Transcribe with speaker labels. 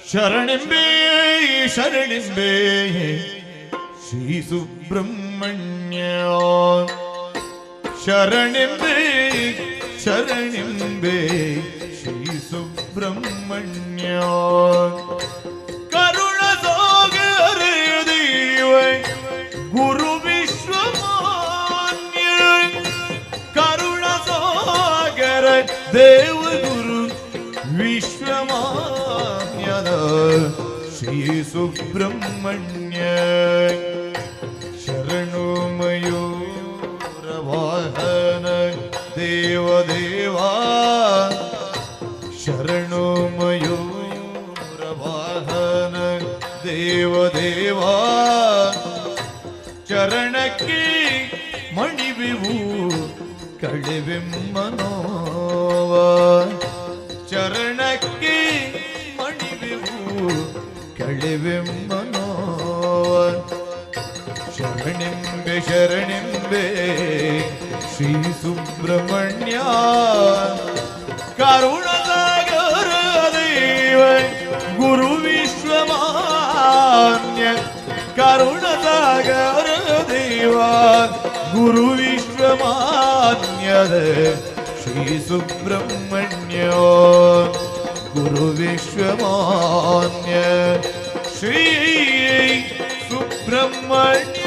Speaker 1: शरणिम्बे शरणिम्बे। श्री सुब्रह्मण्य। शरणिम्बे शरणिम्बे। श्री सुब्रह्मण्य। करुण सोग देव, गुरु विश्व करुण सोगर देव गुरु विश्वमाम्यद श्रीसुब्रह्मण्य शरणोमयो प्रवाहनदेवदेवा शरणोमयो प्रवाहनदेवदेवा चरणके मणिविभू कडिविं मनो കളിവിമ്മനോവൻ ശരണിമ്പെ ശരണിമ്പെ ശ്രീ സുബ്രഹ്മണ്യ കരുണസാഗരദേവ ഗുരു വിശ്വമാന്യ കരുണസാഗരദേവ ഗുരു വിശ്വമാന്യത് ശ്രീ സുബ്രഹ്മണ്യോ गुरुविश्वमान्य श्री सुब्रह्मण्य